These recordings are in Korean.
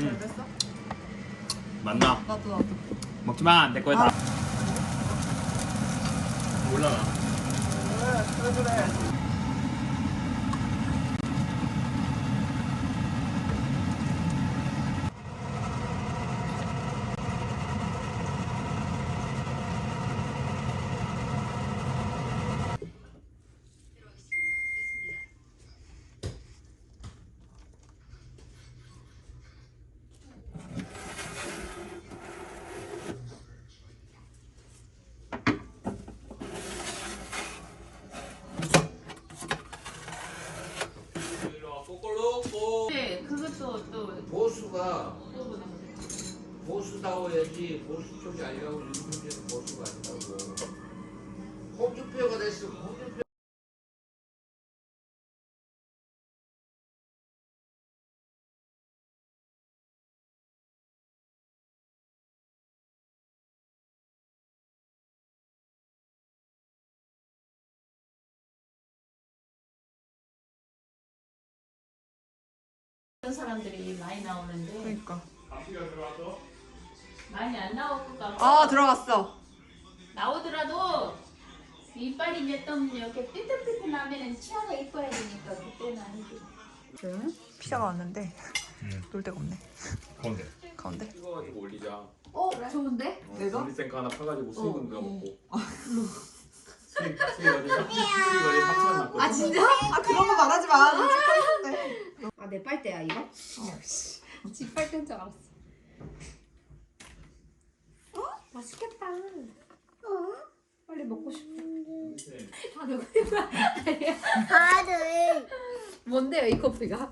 잘 됐어? 맞나? 나도 나도. 먹지 마. 내 거야 다. 올라가. 그래 그래 그래. 네, 그것도 또 보수가 보수다워야지 보수 쪽이 아니라고 윤석열은 보수가 아니라고. 홍준표가 됐어 홍준표 그런 사람들이 많이 나오는데 그러니까. 많이 안 나올까 봐. 아 들어갔어. 나오더라도 이빨이 몇 점 이렇게 삐뚤삐뚤 나면은 치아가 이뻐야 되니까 그때는 아니지. 피자가 왔는데 응. 놀 데가 없네. 가운데. 가운데. 찍어가지고 올리자. 어, 좋은데? 내가? 올리생거 하나 파가지고 수익은 누가 어. 먹고. 수익 수익 어디 수익 어디 3천 났거든. 아 진짜? 아 그런 거 말하지 마. 너 찍고 있는데. 아내 빨대야 이거? 집 빨대인 줄 알았어. 어? 맛있겠다. 어? 빨리 먹고 싶어. 다 누구 아니야? 아들 뭔데요 이 커피가?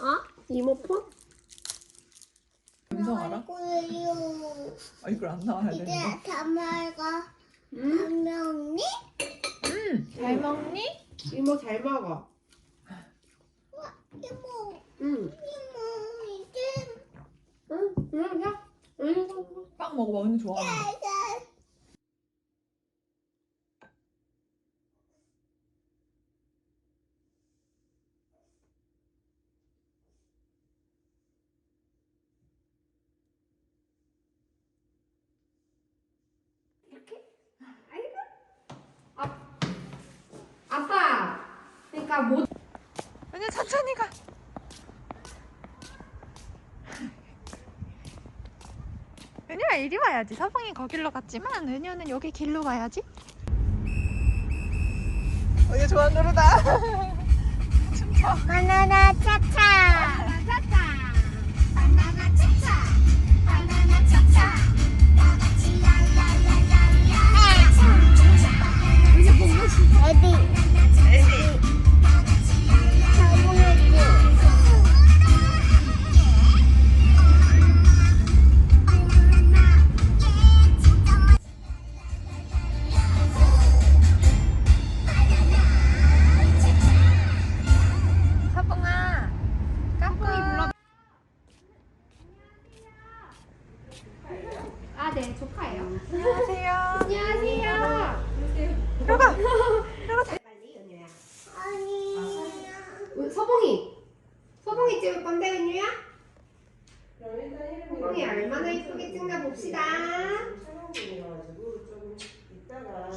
어? 이모폰? 음성 알아? 거예요. 아 이걸 안 나와야 이제 되는 거. 다 먹어. 응? 안 먹니? 잘 먹니? 이모 잘 먹어. 이모, 응. 이모 이제 응. 응. 야. 응. 빵 먹어봐. 언니 좋아하는 거. 가자. 아빠. 그러니까 못. 은유 천천히 가. 은유야 이리 와야지. 서봉이 거길로 갔지만 은유는 여기 길로 가야지. 은유 좋아하는 노래다. 춤춰. 바나나 차차. 차차. 바나 찍을 건데 은유야? 서봉이 얼마나 예쁘게 찍나 봅시다.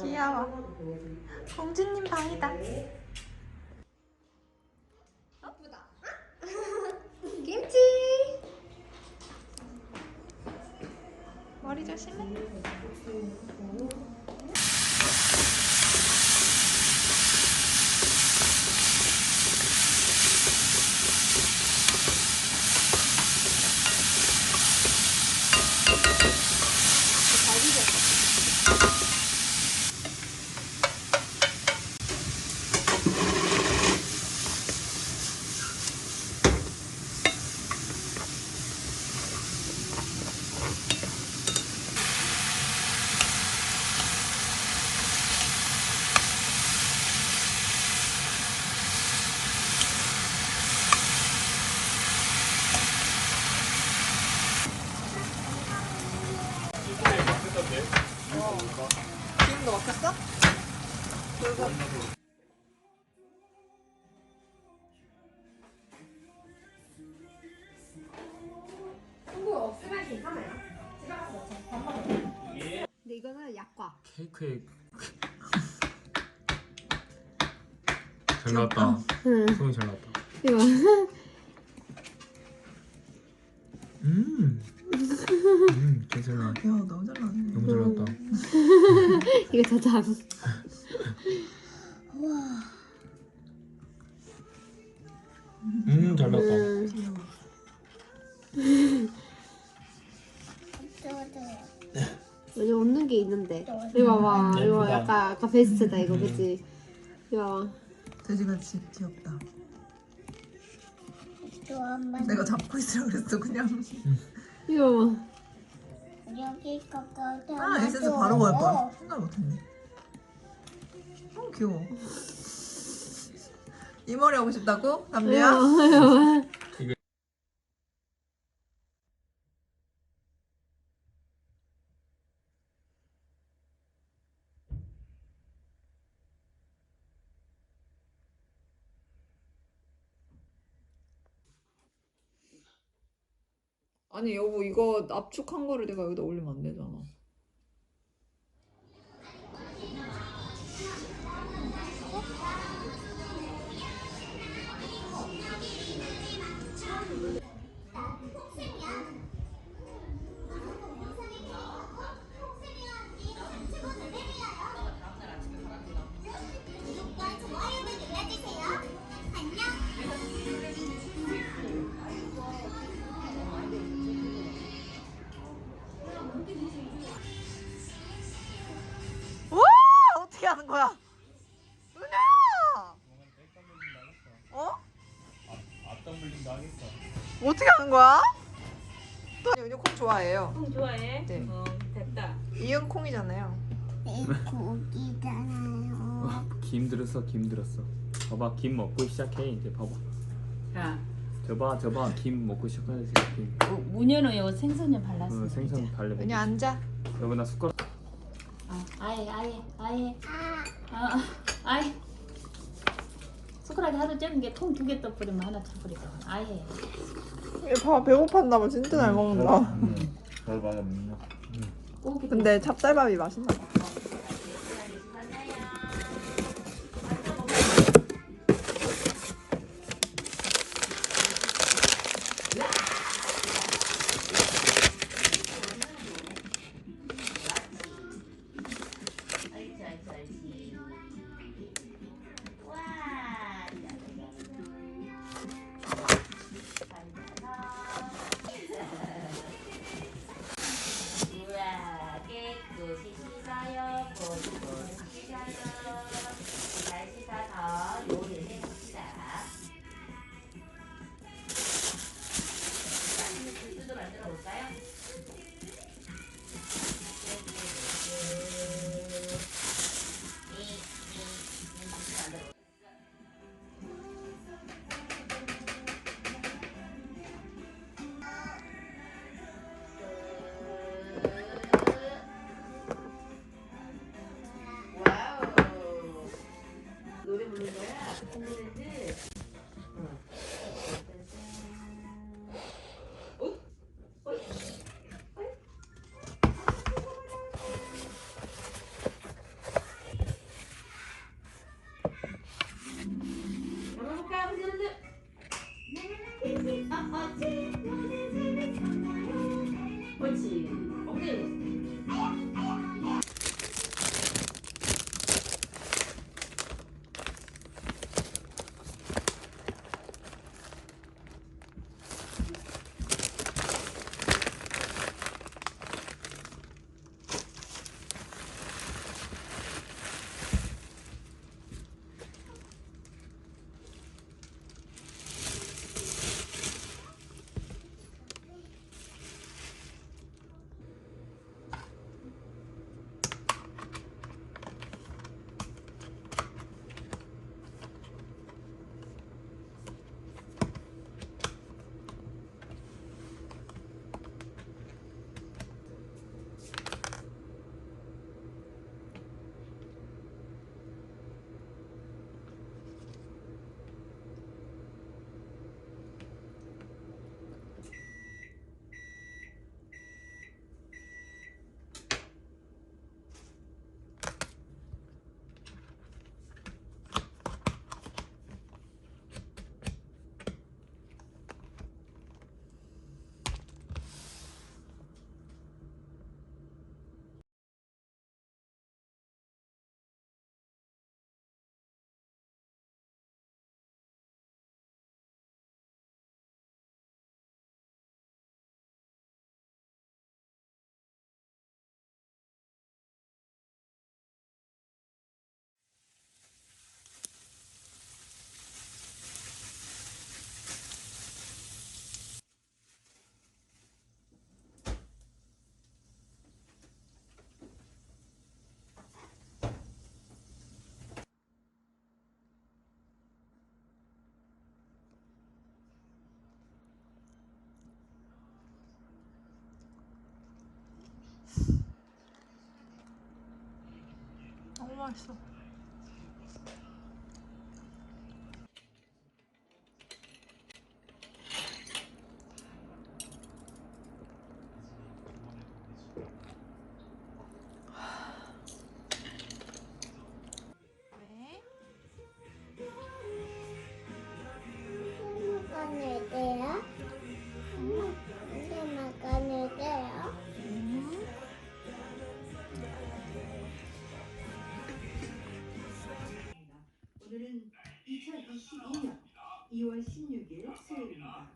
귀여워. 공주님 방이다. 예쁘다. 김치. 머리 조심해. 근데 이거는 약과. 케이크에 잘 나왔다. 음. 응. 소문 잘 나왔다. 이거. 음. 음, 괜찮아. 야, 너무 잘 나왔네. 너무 잘 나왔다. 이거 저장. 아까 베스트다 이거 그치? 돼지가 지, 귀엽다. 내가 잡고 있으라 그랬어 그냥. 이거. 여기 거거든. 아 에센스 바로 걸 걸. 생각 못했네. 어 귀여워. 이 머리 하고 싶다고? 담비야? 이거, 이거 봐봐. 아니 여보 이거 압축한 거를 내가 여기다 올리면 안 되잖아. 은혜 콩 좋아해요. 콩 좋아해? 네. 어 됐다. 이응 콩이잖아요. 이 고기잖아요. 김 들었어, 김 들었어. 봐봐, 김 먹고 시작해 이제 봐봐. 자, 저봐, 저봐, 김 먹고 시작하지 김. 어, 무녀는 요 생선 좀 발랐어. 어, 생선 발려. 은혜 앉아. 여보 나 숟가락. 아, 아예 아예 아예. 아, 아, 아, 아예. 숟가락에 하도 작은 게통 두 개 떠버리면 하나 쳐버리고 아예. 봐 배고팠나 봐 진짜 잘 먹는다. 음, 잘 먹어. 음. 고기 근데 찹쌀밥이 맛있나 봐. 맛있어. 2022년 2월 16일 수요일입니다.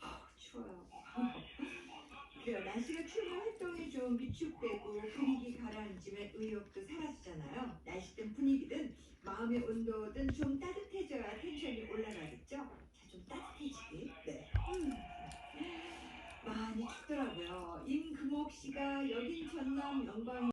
아, 추워요. 그래요. 날씨가 추우면 활동이 좀 위축되고 분위기 가라앉으면 의욕도 사라지잖아요. 날씨든 분위기든 마음의 온도든 좀 따뜻해져야 텐션이 올라가겠죠? 자, 좀 따뜻해지기. 네. 음. 많이 춥더라고요. 임금옥 씨가 여긴 전남 영광